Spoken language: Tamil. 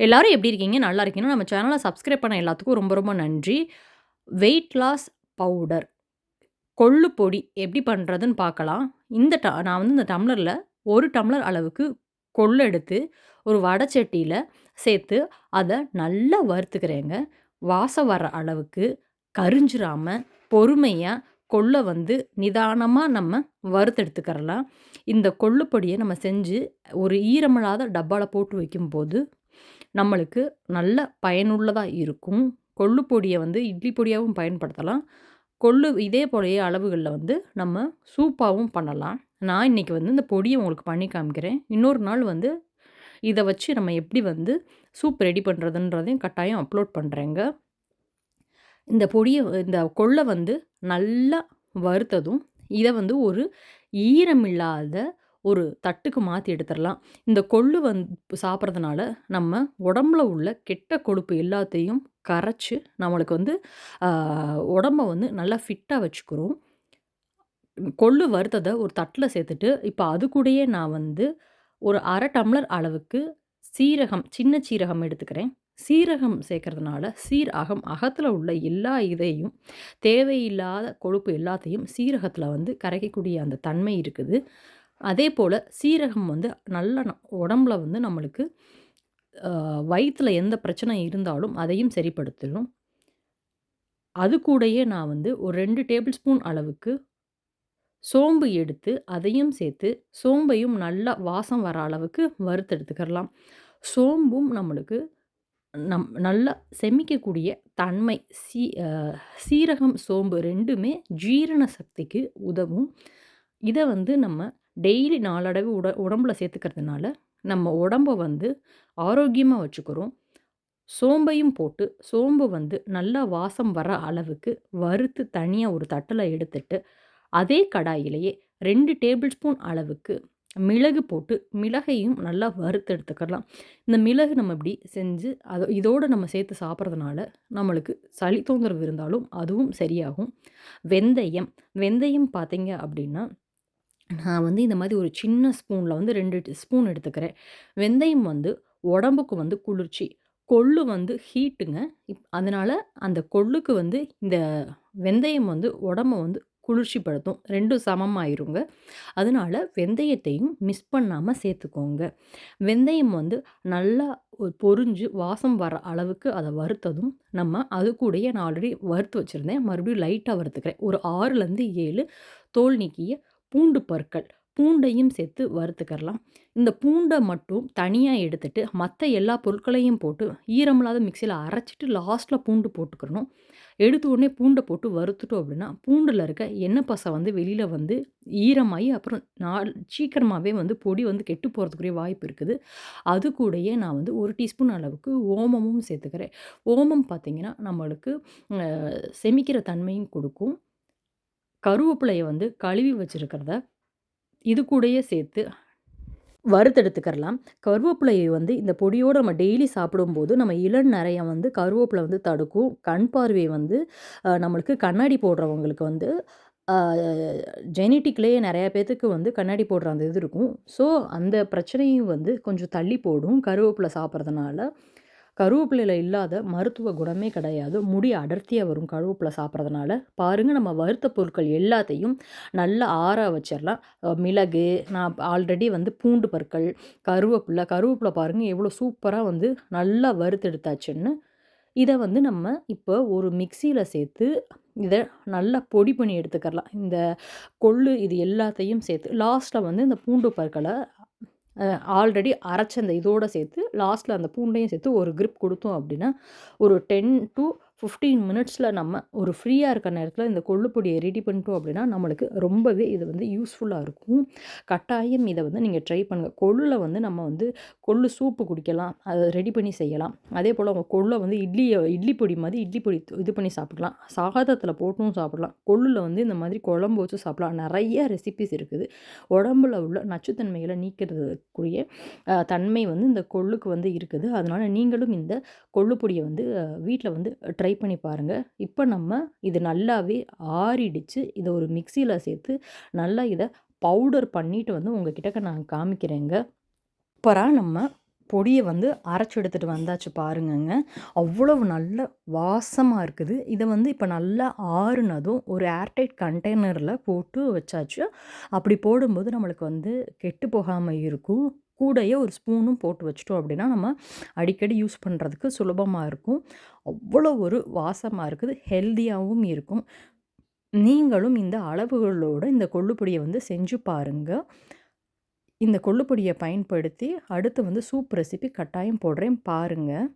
எல்லாரும் எப்படி இருக்கீங்க? நல்லா இருக்கீங்கன்னா, நம்ம சேனலை சப்ஸ்கிரைப் பண்ண எல்லாத்துக்கும் ரொம்ப ரொம்ப நன்றி. வெயிட் லாஸ் பவுடர் கொள்ளு பொடி எப்படி பண்ணுறதுன்னு பார்க்கலாம். இந்த ட நான் வந்து இந்த டம்ளரில் ஒரு டம்ளர் அளவுக்கு கொள்ளு எடுத்து, ஒரு வடச்சட்டியில் சேர்த்து, அதை நல்லா வறுத்துக்கிறேங்க. வாசம் வர அளவுக்கு கரிஞ்சிராமல் பொறுமையாக கொள்ளை வந்து நிதானமாக நம்ம வறுத்தெடுத்துக்கிறலாம் இந்த கொள்ளு நம்ம செஞ்சு, ஒரு ஈரமில்லாத டப்பாவில் போட்டு வைக்கும்போது, நம்மளுக்கு நல்ல பயனுள்ளதாக இருக்கும். கொள்ளு பொடியை வந்து இட்லி பொடியாகவும் பயன்படுத்தலாம். கொள்ளு இதே போலயே அளவுகளில் வந்து நம்ம சூப்பாகவும் பண்ணலாம். நான் இன்னைக்கு வந்து இந்த பொடியை உங்களுக்கு பண்ணி காமிக்கிறேன். இன்னொரு நாள் வந்து இதை வச்சு நம்ம எப்படி வந்து சூப் ரெடி பண்ணுறதுன்றதையும் கட்டாயம் அப்லோட் பண்ணுறேங்க இந்த பொடியை இந்த கொள்ளை வந்து நல்லா வறுத்ததும், இதை வந்து ஒரு ஈரமில்லாத ஒரு தட்டுக்கு மாற்றி எடுத்துடலாம் இந்த கொள்ளு வந்து சாப்பிட்றதுனால நம்ம உடம்புல உள்ள கெட்ட கொழுப்பு எல்லாத்தையும் கரைச்சி நம்மளுக்கு வந்து உடம்ப வந்து நல்லா ஃபிட்டாக வச்சுக்கிறோம் கொள்ளு வறுத்ததை ஒரு தட்டில் சேர்த்துட்டு, இப்போ அது கூடயே நான் வந்து ஒரு அரை டம்ளர் அளவுக்கு சீரகம், சின்ன சீரகம் எடுத்துக்கிறேன். சீரகம் சேர்க்கறதுனால, சீரகம் அகத்தில் உள்ள எல்லா இதையும், தேவையில்லாத கொழுப்பு எல்லாத்தையும் சீரகத்தில் வந்து கரைக்கக்கூடிய அந்த தன்மை இருக்குது. அதே போல் சீரகம் வந்து நல்ல உடம்புல வந்து நம்மளுக்கு வயிற்றில் எந்த பிரச்சனை இருந்தாலும் அதையும் சரிப்படுத்திடும். அது கூடயே நான் வந்து ஒரு ரெண்டு டேபிள் ஸ்பூன் அளவுக்கு சோம்பு எடுத்து, அதையும் சேர்த்து, சோம்பையும் நல்லா வாசம் வர அளவுக்கு வறுத்தெடுத்துக்கிறலாம் சோம்பும் நம்மளுக்கு நம் நல்லா செமிக்கக்கூடிய தன்மை சீ சீரகம், சோம்பு ரெண்டுமே ஜீரண சக்திக்கு உதவும். இதை வந்து நம்ம டெய்லி நாளடைவு உட உடம்புல சேர்த்துக்கிறதுனால, நம்ம உடம்ப வந்து ஆரோக்கியமாக வச்சுக்கிறோம். சோம்பையும் போட்டு, சோம்பு வந்து நல்லா வாசம் வர அளவுக்கு வறுத்து தனியாக ஒரு தட்டில் எடுத்துட்டு, அதே கடாயிலேயே ரெண்டு டேபிள் ஸ்பூன் அளவுக்கு மிளகு போட்டு, மிளகையும் நல்லா வறுத்து எடுத்துக்கலாம். இந்த மிளகு நம்ம இப்படி செஞ்சு, அதை இதோடு நம்ம சேர்த்து சாப்பிட்றதுனால நம்மளுக்கு சளி தொந்தரவு இருந்தாலும் அதுவும் சரியாகும். வெந்தயம், வெந்தயம் பார்த்தீங்க அப்படின்னா, நான் வந்து இந்த மாதிரி ஒரு சின்ன ஸ்பூனில் வந்து ரெண்டு ஸ்பூன் எடுத்துக்கிறேன். வெந்தயம் வந்து உடம்புக்கு வந்து குளிர்ச்சி. கொள்ளு வந்து ஹீட்டுங்க. இப் அதனால் அந்த கொள்ளுக்கு வந்து இந்த வெந்தயம் வந்து உடம்ப வந்து குளிர்ச்சிப்படுத்தும். ரெண்டும் சமமாயிருங்க. அதனால வெந்தயத்தையும் மிஸ் பண்ணாமல் சேர்த்துக்கோங்க. வெந்தயம் வந்து நல்லா பொறிஞ்சு வாசம் வர அளவுக்கு அதை வறுத்ததும், நம்ம அது கூடயே நான் ஆல்ரெடி வறுத்து வச்சுருந்தேன் மறுபடியும் லைட்டாக வறுத்துக்கிறேன். ஒரு 6லருந்து 7 தோல் நீக்கிய பூண்டு பற்கள். பூண்டையும் சேர்த்து வறுத்துக்கிறலாம். இந்த பூண்டை மட்டும் தனியாக எடுத்துட்டு, மற்ற எல்லா பொருட்களையும் போட்டு ஈரமில்லாத மிக்சியில் அரைச்சிட்டு லாஸ்ட்டில் பூண்டு போட்டுக்கிறணும். எடுத்த உடனே பூண்டை போட்டு வறுத்துட்டோம் அப்படின்னா, பூண்டில் இருக்க எண்ணெய் பசை வந்து வெளியில் வந்து ஈரமாயி, அப்புறம் நாள் சீக்கிரமாகவே வந்து பொடி வந்து கெட்டு போகிறதுக்குரிய வாய்ப்பு இருக்குது. அது கூடயே நான் வந்து ஒரு டீஸ்பூன் அளவுக்கு ஓமமும் சேர்த்துக்கிறேன். ஓமம் பார்த்தீங்கன்னா, நம்மளுக்கு செமிக்கிற தன்மையும் கொடுக்கும் கருவேப்பிலையை வந்து கழுவி வச்சுருக்கிறத இது கூடயே சேர்த்து வறுத்தெடுத்துக்கிறலாம். கருவேப்பிலையை வந்து இந்த பொடியோடு நம்ம டெய்லி சாப்பிடும்போது, நம்ம இளநரைய வந்து கருவேப்பில வந்து தடுக்கும். கண் பார்வையை வந்து நம்மளுக்கு கண்ணாடி போடுறவங்களுக்கு வந்து ஜெனட்டிக்லேயே நிறையா பேர்த்துக்கு பேத்துக்கு வந்து கண்ணாடி போடுற அந்த இது இருக்கும். ஸோ, அந்த பிரச்சனையும் வந்து கொஞ்சம் தள்ளி போடும். கருவேப்பிலை சாப்பிட்றதுனால கருவேப்பிலையில் இல்லாத மருத்துவ குணமே கிடையாது. முடி அடர்த்தியாக வரும் கருவேப்பிலை சாப்பிட்றதுனால பாருங்கள் நம்ம வறுத்த பொருட்கள் எல்லாத்தையும் நல்லா ஆற வச்சிடலாம் மிளகு, நான் ஆல்ரெடி வந்து பூண்டு பற்கள், கருவேப்பில கருவேப்பிலை பாருங்கள் எவ்வளோ சூப்பராக வந்து நல்லா வறுத்தெடுத்தாச்சுன்னு. இதை வந்து நம்ம இப்போ ஒரு மிக்சியில் சேர்த்து, இதை நல்லா பொடி பண்ணி எடுத்துக்கிறலாம். இந்த கொள்ளு இது எல்லாத்தையும் சேர்த்து, லாஸ்ட்டில் வந்து இந்த பூண்டு பற்கள ஆல்ரெடி அரைச்ச அந்த இதோட சேர்த்து, லாஸ்ட்டில் அந்த பூண்டையும் சேர்த்து ஒரு கிரிப் கொடுத்தோம் அப்படின்னா, ஒரு 10 டூ ஃபிஃப்டீன் மினிட்ஸில் நம்ம ஒரு ஃப்ரீயாக இருக்க நேரத்தில் இந்த கொள்ளுப்பொடியை ரெடி பண்ணிட்டோம் அப்படின்னா, நம்மளுக்கு ரொம்பவே இது வந்து யூஸ்ஃபுல்லாக இருக்கும். கட்டாயம் இதை வந்து நீங்கள் ட்ரை பண்ணுங்கள் கொள்ளில் வந்து நம்ம வந்து கொள்ளு சூப்பு குடிக்கலாம். அதை ரெடி பண்ணி செய்யலாம். அதேபோல உங்கள் கொள்ளை வந்து இட்லியை இட்லி பொடி மாதிரி இட்லி பொடி இது பண்ணி சாப்பிடலாம். சாதத்தில் போட்டும் சாப்பிடலாம். கொள்ளில் வந்து இந்த மாதிரி குழம்பு வச்சு சாப்பிடலாம். நிறைய ரெசிபிஸ் இருக்குது. உடம்புல உள்ள நச்சுத்தன்மைகளை நீக்கிறதுக்குரிய தன்மை வந்து இந்த கொள்ளுக்கு வந்து இருக்குது. அதனால் நீங்களும் இந்த கொள்ளு பொடியை வந்து வீட்டில் வந்து ட்ரை ட்ரை பண்ணி பாருங்கள் இப்போ நம்ம இது நல்லாவே ஆறிடுச்சு. இதை ஒரு மிக்சியில் சேர்த்து, நல்லா இதை பவுடர் பண்ணிட்டு வந்து உங்கள் கிட்டக்க நான் காமிக்கிறேங்க. அப்புறம் நம்ம பொடியை வந்து அரைச்சி எடுத்துகிட்டு வந்தாச்சு பாருங்கங்க. அவ்வளவு நல்ல வாசமாக இருக்குது. இதை வந்து இப்போ நல்லா ஆறுனதும் ஒரு ஏர்டைட் கண்டெய்னரில் போட்டு வச்சாச்சு. அப்படி போடும்போது நம்மளுக்கு வந்து கெட்டு போகாமல் இருக்கும். கூடையே ஒரு ஸ்பூனும் போட்டு வச்சிட்டோம் அப்படின்னா நம்ம அடிக்கடி யூஸ் பண்ணுறதுக்கு சுலபமாக இருக்கும். அவ்வளோ ஒரு வாசமாக இருக்குது ஹெல்த்தியாகவும் இருக்கும். நீங்களும் இந்த அளவுகளோட இந்த கொள்ளுப்பொடியை வந்து செஞ்சு பாருங்கள் இந்த கொள்ளுப்பொடியை பயன்படுத்தி அடுத்து வந்து சூப் ரெசிபி கட்டாயம் போடுறேன் பாருங்கள்